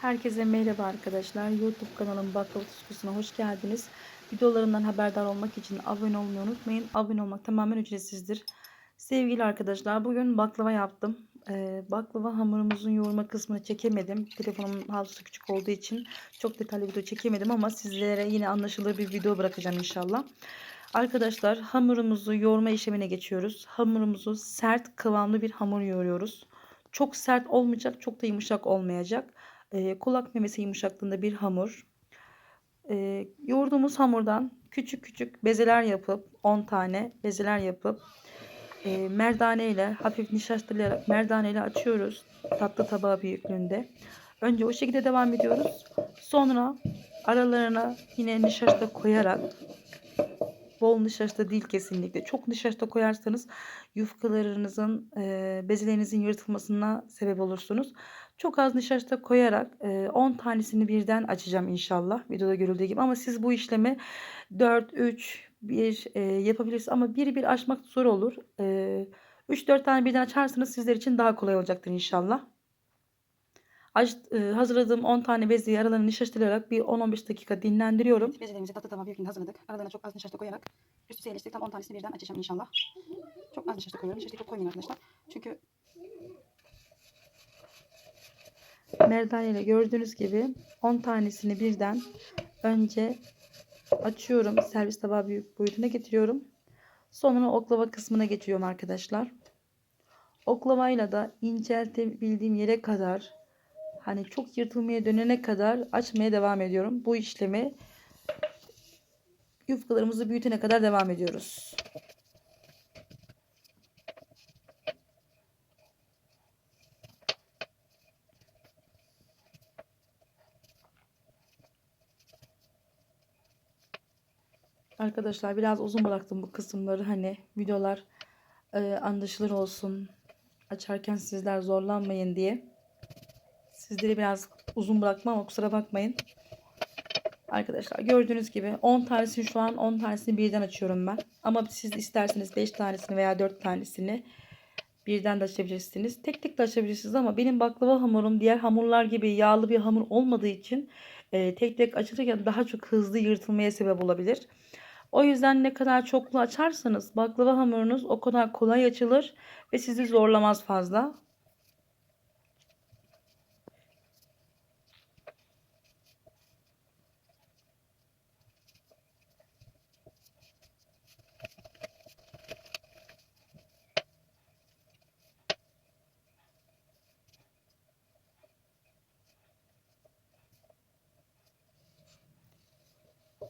Herkese merhaba arkadaşlar. YouTube kanalım Baklava Tutkusu'na hoş geldiniz. Videolarımdan haberdar olmak için abone olmayı unutmayın. Abone olmak tamamen ücretsizdir. Sevgili arkadaşlar bugün baklava yaptım. Ee, baklava hamurumuzun yoğurma kısmını çekemedim. Telefonumun havlusu küçük olduğu için çok detaylı video çekemedim ama sizlere yine anlaşılır bir video bırakacağım inşallah. Arkadaşlar hamurumuzu yoğurma işlemine geçiyoruz. Hamurumuzu sert kıvamlı bir hamur yoğuruyoruz. Çok sert olmayacak, çok da yumuşak olmayacak e, kulak memesi yumuşaklığında bir hamur. E, yoğurduğumuz hamurdan küçük küçük bezeler yapıp 10 tane bezeler yapıp e, merdane ile hafif nişastalayarak merdane ile açıyoruz. Tatlı tabağı büyüklüğünde. Önce o şekilde devam ediyoruz. Sonra aralarına yine nişasta koyarak bol nişasta değil kesinlikle. Çok nişasta koyarsanız yufkalarınızın, e, bezelerinizin yırtılmasına sebep olursunuz. Çok az nişasta koyarak e, 10 tanesini birden açacağım inşallah. Videoda görüldüğü gibi ama siz bu işlemi 4, 3, 1 e, yapabilirsiniz. Ama bir bir açmak zor olur. E, 3-4 tane birden açarsanız sizler için daha kolay olacaktır inşallah. E, hazırladığım 10 tane bezeyi aralarını nişastalayarak bir 10-15 dakika dinlendiriyorum. Bezelerimizi tatlı tava büyüklüğünde hazırladık. Aralarına çok az nişasta koyarak üst üste yerleştirdik. Tam 10 tanesini birden açacağım inşallah. Çok az nişasta koyuyorum. Nişastayı çok koymayın arkadaşlar. Çünkü Merdane ile gördüğünüz gibi 10 tanesini birden önce açıyorum. Servis tabağı büyük boyutuna getiriyorum. Sonra oklava kısmına geçiyorum arkadaşlar. Oklavayla da inceltebildiğim yere kadar hani çok yırtılmaya dönene kadar açmaya devam ediyorum. Bu işlemi yufkalarımızı büyütene kadar devam ediyoruz. Arkadaşlar biraz uzun bıraktım bu kısımları. Hani videolar e, anlaşılır olsun açarken sizler zorlanmayın diye. Sizleri biraz uzun bırakma ama kusura bakmayın. Arkadaşlar gördüğünüz gibi 10 tanesini şu an 10 tanesini birden açıyorum ben. Ama siz isterseniz 5 tanesini veya 4 tanesini birden de açabilirsiniz. Tek tek de açabilirsiniz ama benim baklava hamurum diğer hamurlar gibi yağlı bir hamur olmadığı için e, tek tek açılırken daha çok hızlı yırtılmaya sebep olabilir. O yüzden ne kadar çoklu açarsanız baklava hamurunuz o kadar kolay açılır ve sizi zorlamaz fazla.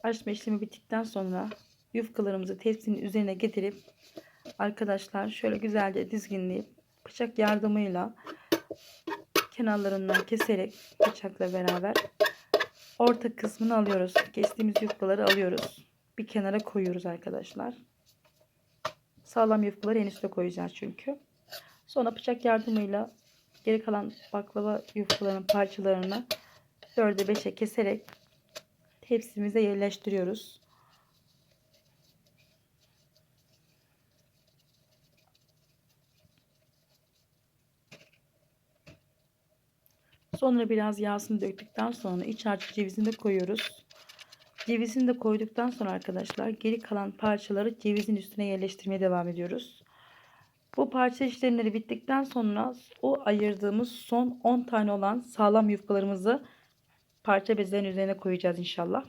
Açma işlemi bittikten sonra yufkalarımızı tepsinin üzerine getirip arkadaşlar şöyle güzelce dizginleyip bıçak yardımıyla kenarlarından keserek bıçakla beraber orta kısmını alıyoruz. Kestiğimiz yufkaları alıyoruz. Bir kenara koyuyoruz arkadaşlar. Sağlam yufkaları en üste koyacağız çünkü. Sonra bıçak yardımıyla geri kalan baklava yufkalarının parçalarını 4'e 5'e keserek tepsimize yerleştiriyoruz. Sonra biraz yağsını döktükten sonra iç harcı cevizini de koyuyoruz. Cevizini de koyduktan sonra arkadaşlar geri kalan parçaları cevizin üstüne yerleştirmeye devam ediyoruz. Bu parça işlemleri bittikten sonra o ayırdığımız son 10 tane olan sağlam yufkalarımızı parça bezlerin üzerine koyacağız inşallah.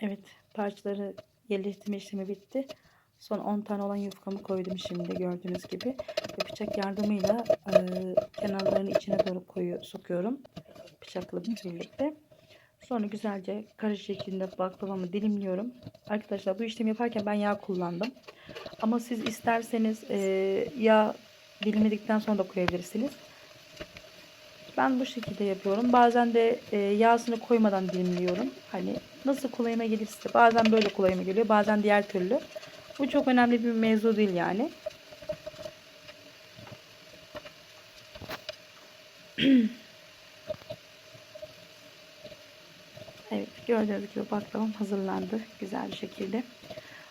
Evet parçaları yerleştirme işlemi bitti. Son 10 tane olan yufkamı koydum şimdi gördüğünüz gibi. Ve bıçak yardımıyla e, kenarlarını içine doğru koyu, sokuyorum. Bıçakla birlikte. Sonra güzelce karış şeklinde baklavamı dilimliyorum. Arkadaşlar bu işlemi yaparken ben yağ kullandım. Ama siz isterseniz e, yağ dilimledikten sonra da koyabilirsiniz. Ben bu şekilde yapıyorum. Bazen de e, yağsını koymadan dilimliyorum. Hani nasıl kolayıma gelirse. Bazen böyle kolayıma geliyor. Bazen diğer türlü. Bu çok önemli bir mevzu değil yani. Evet gördüğünüz gibi baklavam hazırlandı. Güzel bir şekilde.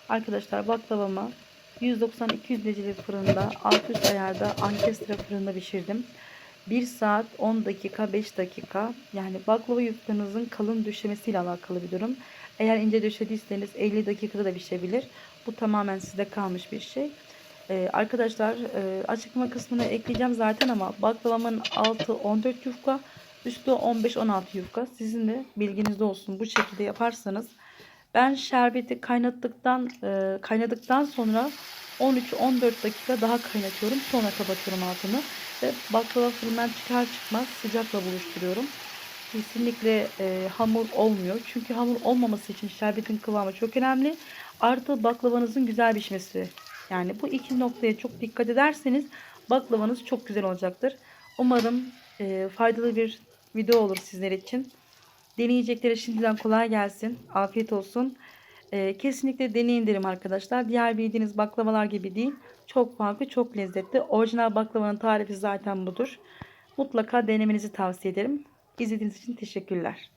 Arkadaşlar baklavamı 190-200 derece fırında alt üst ayarda ankestre fırında pişirdim. 1 saat 10 dakika 5 dakika yani baklava yufkanızın kalın düşmesiyle alakalı bir durum. Eğer ince döşediyseniz 50 dakikada da pişebilir. Bu tamamen size kalmış bir şey. Ee, arkadaşlar e, açıklama kısmına ekleyeceğim zaten ama baklavamın altı 14 yufka üstü 15-16 yufka. Sizin de bilginizde olsun bu şekilde yaparsanız. Ben şerbeti kaynattıktan e, kaynadıktan sonra 13-14 dakika daha kaynatıyorum. Sonra kapatıyorum altını. Ve baklava fırından çıkar çıkmaz sıcakla buluşturuyorum. Kesinlikle e, hamur olmuyor. Çünkü hamur olmaması için şerbetin kıvamı çok önemli. Artı baklavanızın güzel pişmesi. Yani bu iki noktaya çok dikkat ederseniz baklavanız çok güzel olacaktır. Umarım e, faydalı bir video olur sizler için. Deneyeceklere şimdiden kolay gelsin. Afiyet olsun. E, kesinlikle deneyin derim arkadaşlar. Diğer bildiğiniz baklavalar gibi değil. Çok farklı, çok lezzetli. Orijinal baklavanın tarifi zaten budur. Mutlaka denemenizi tavsiye ederim. İzlediğiniz için teşekkürler.